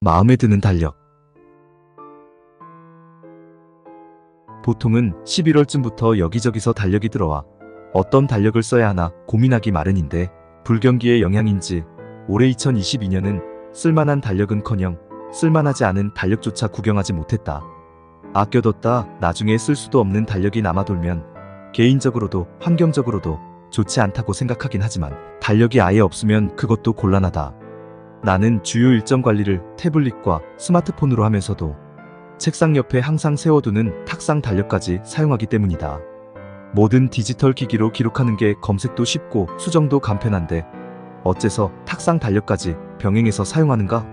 마음에 드는 달력. 보통은 11월쯤부터 여기저기서 달력이 들어와 어떤 달력을 써야 하나 고민하기 마련인데 불경기의 영향인지 올해 2022년은 쓸만한 달력은커녕 쓸만하지 않은 달력조차 구경하지 못했다. 아껴뒀다 나중에 쓸 수도 없는 달력이 남아돌면 개인적으로도 환경적으로도 좋지 않다고 생각하긴 하지만 달력이 아예 없으면 그것도 곤란하다. 나는 주요 일정 관리를 태블릿과 스마트폰으로 하면서도 책상 옆에 항상 세워두는 탁상 달력까지 사용하기 때문이다. 모든 디지털 기기로 기록하는 게 검색도 쉽고 수정도 간편한데 어째서 탁상 달력까지 병행해서 사용하는가?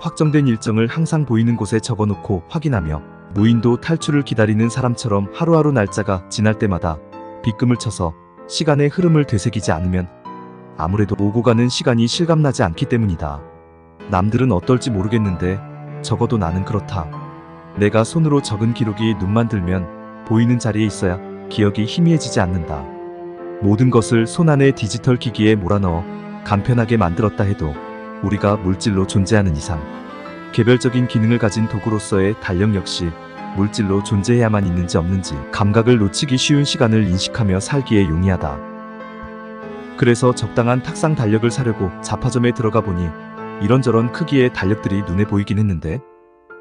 확정된 일정을 항상 보이는 곳에 적어놓고 확인하며 무인도 탈출을 기다리는 사람처럼 하루하루 날짜가 지날 때마다 빗금을 쳐서 시간의 흐름을 되새기지 않으면 아무래도 오고 가는 시간이 실감나지 않기 때문이다. 남들은 어떨지 모르겠는데 적어도 나는 그렇다. 내가 손으로 적은 기록이 눈만 들면 보이는 자리에 있어야 기억이 희미해지지 않는다. 모든 것을 손 안의 디지털 기기에 몰아넣어 간편하게 만들었다 해도 우리가 물질로 존재하는 이상 개별적인 기능을 가진 도구로서의 달력 역시 물질로 존재해야만 있는지 없는지 감각을 놓치기 쉬운 시간을 인식하며 살기에 용이하다. 그래서 적당한 탁상 달력을 사려고 자파점에 들어가 보니 이런저런 크기의 달력들이 눈에 보이긴 했는데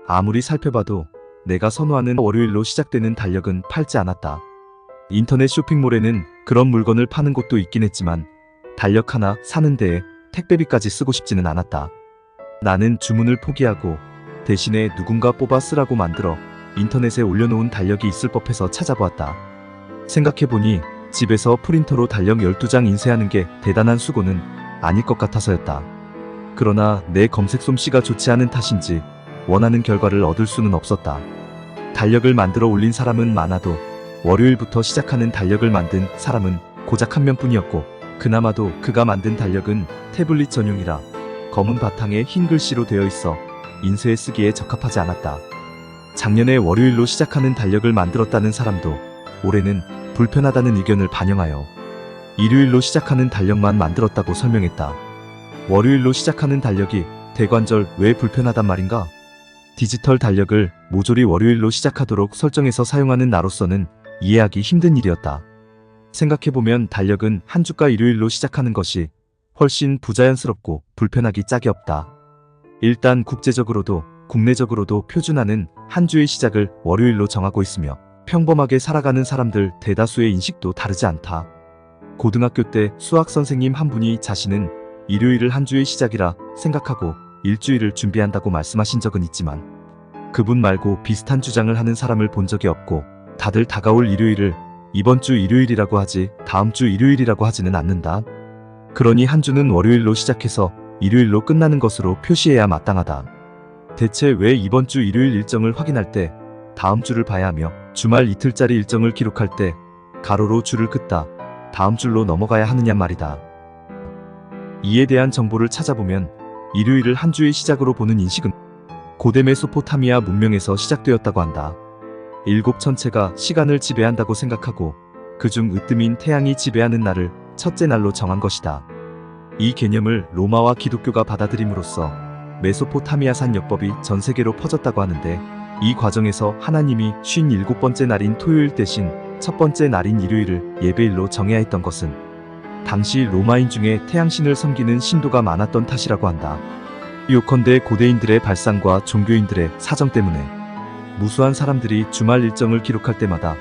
아무리 살펴봐도 내가 선호하는 월요일로 시작되는 달력은 팔지 않았다. 인터넷 쇼핑몰에는 그런 물건을 파는 곳도 있긴 했지만 달력 하나 사는 데에 택배비까지 쓰고 싶지는 않았다. 나는 주문을 포기하고 대신에 누군가 뽑아 쓰라고 만들어 인터넷에 올려놓은 달력이 있을 법해서 찾아보았다. 생각해보니 집에서 프린터로 달력 12장 인쇄하는 게 대단한 수고는 아닐 것 같아서였다. 그러나 내 검색 솜씨가 좋지 않은 탓인지 원하는 결과를 얻을 수는 없었다. 달력을 만들어 올린 사람은 많아도 월요일부터 시작하는 달력을 만든 사람은 고작 한 명뿐이었고 그나마도 그가 만든 달력은 태블릿 전용이라 검은 바탕에 흰 글씨로 되어 있어 인쇄에 쓰기에 적합하지 않았다. 작년에 월요일로 시작하는 달력을 만들었다는 사람도 올해는 불편하다는 의견을 반영하여 일요일로 시작하는 달력만 만들었다고 설명했다. 월요일로 시작하는 달력이 대관절 왜 불편하단 말인가? 디지털 달력을 모조리 월요일로 시작하도록 설정해서 사용하는 나로서는 이해하기 힘든 일이었다. 생각해보면 달력은 한 주가 일요일로 시작하는 것이 훨씬 부자연스럽고 불편하기 짝이 없다. 일단 국제적으로도 국내적으로도 표준화는 한 주의 시작을 월요일로 정하고 있으며 평범하게 살아가는 사람들 대다수의 인식도 다르지 않다. 고등학교 때 수학 선생님 한 분이 자신은 일요일을 한 주의 시작이라 생각하고 일주일을 준비한다고 말씀하신 적은 있지만 그분 말고 비슷한 주장을 하는 사람을 본 적이 없고 다들 다가올 일요일을 이번 주 일요일이라고 하지 다음 주 일요일이라고 하지는 않는다. 그러니 한 주는 월요일로 시작해서 일요일로 끝나는 것으로 표시해야 마땅하다. 대체 왜 이번 주 일요일 일정을 확인할 때 다음 주를 봐야 하며 주말 이틀짜리 일정을 기록할 때 가로로 줄을 긋다 다음 줄로 넘어가야 하느냐 말이다. 이에 대한 정보를 찾아보면 일요일을 한 주의 시작으로 보는 인식은 고대 메소포타미아 문명에서 시작되었다고 한다. 일곱 천체가 시간을 지배한다고 생각하고 그중 으뜸인 태양이 지배하는 날을 첫째 날로 정한 것이다. 이 개념을 로마와 기독교가 받아들임으로써 메소포타미아산 역법이 전 세계로 퍼졌다고 하는데 이 과정에서 하나님이 쉰 일곱 번째 날인 토요일 대신 첫 번째 날인 일요일을 예배일로 정해야 했던 것은 당시 로마인 중에 태양신을 섬기는 신도가 많았던 탓이라고 한다. 요컨대 고대인들의 발상과 종교인들의 사정 때문에 무수한 사람들이 주말 일정을 기록할 때마다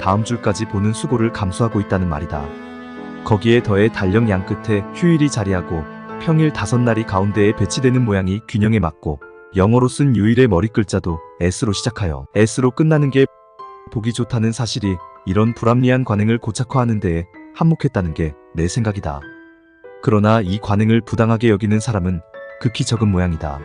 다음 줄까지 보는 수고를 감수하고 있다는 말이다. 거기에 더해 달력 양 끝에 휴일이 자리하고 평일 다섯 날이 가운데에 배치되는 모양이 균형에 맞고 영어로 쓴 요일의 머리 글자도 S로 시작하여 S로 끝나는 게 보기 좋다는 사실이 이런 불합리한 관행을 고착화하는 데에 한몫했다는 게 내 생각이다. 그러나 이 관행을 부당하게 여기는 사람은 극히 적은 모양이다.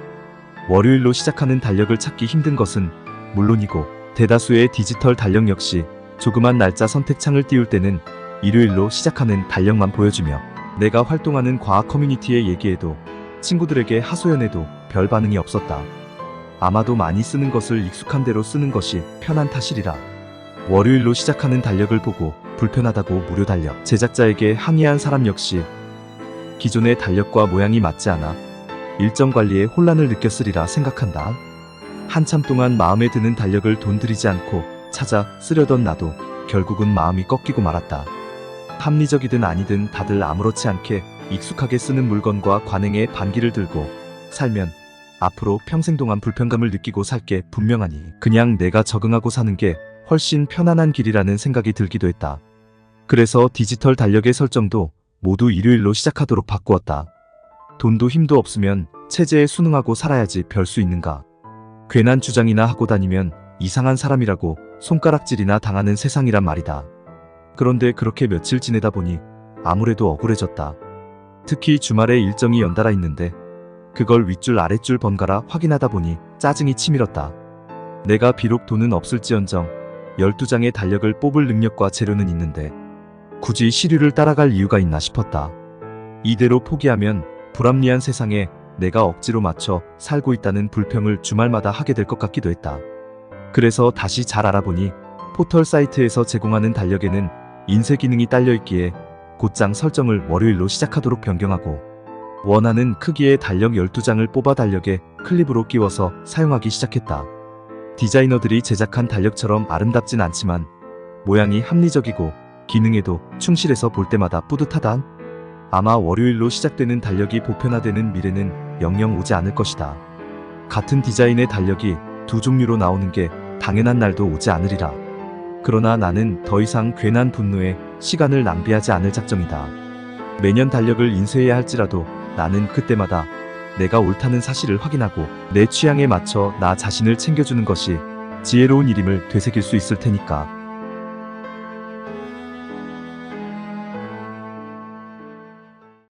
월요일로 시작하는 달력을 찾기 힘든 것은 물론이고 대다수의 디지털 달력 역시 조그만 날짜 선택창을 띄울 때는 일요일로 시작하는 달력만 보여주며 내가 활동하는 과학 커뮤니티에 얘기해도 친구들에게 하소연해도 별 반응이 없었다. 아마도 많이 쓰는 것을 익숙한 대로 쓰는 것이 편한 탓이리라. 월요일로 시작하는 달력을 보고 불편하다고 무료 달력 제작자에게 항의한 사람 역시 기존의 달력과 모양이 맞지 않아 일정 관리에 혼란을 느꼈으리라 생각한다. 한참 동안 마음에 드는 달력을 돈 들이지 않고 찾아 쓰려던 나도 결국은 마음이 꺾이고 말았다. 합리적이든 아니든 다들 아무렇지 않게 익숙하게 쓰는 물건과 관행에 반기를 들고 살면 앞으로 평생 동안 불편감을 느끼고 살 게 분명하니 그냥 내가 적응하고 사는 게 훨씬 편안한 길이라는 생각이 들기도 했다. 그래서 디지털 달력의 설정도 모두 일요일로 시작하도록 바꾸었다. 돈도 힘도 없으면 체제에 순응하고 살아야지 별 수 있는가. 괜한 주장이나 하고 다니면 이상한 사람이라고 손가락질이나 당하는 세상이란 말이다. 그런데 그렇게 며칠 지내다 보니 아무래도 억울해졌다. 특히 주말에 일정이 연달아 있는데 그걸 윗줄 아랫줄 번갈아 확인하다 보니 짜증이 치밀었다. 내가 비록 돈은 없을지언정 12장의 달력을 뽑을 능력과 재료는 있는데 굳이 시류를 따라갈 이유가 있나 싶었다. 이대로 포기하면 불합리한 세상에 내가 억지로 맞춰 살고 있다는 불평을 주말마다 하게 될 것 같기도 했다. 그래서 다시 잘 알아보니 포털 사이트에서 제공하는 달력에는 인쇄 기능이 딸려 있기에 곧장 설정을 월요일로 시작하도록 변경하고 원하는 크기의 달력 12장을 뽑아 달력에 클립으로 끼워서 사용하기 시작했다. 디자이너들이 제작한 달력처럼 아름답진 않지만 모양이 합리적이고 기능에도 충실해서 볼 때마다 뿌듯하다. 아마 월요일로 시작되는 달력이 보편화되는 미래는 영영 오지 않을 것이다. 같은 디자인의 달력이 두 종류로 나오는 게 당연한 날도 오지 않으리라. 그러나 나는 더 이상 괜한 분노에 시간을 낭비하지 않을 작정이다. 매년 달력을 인쇄해야 할지라도 나는 그때마다 내가 옳다는 사실을 확인하고 내 취향에 맞춰 나 자신을 챙겨주는 것이 지혜로운 일임을 되새길 수 있을 테니까.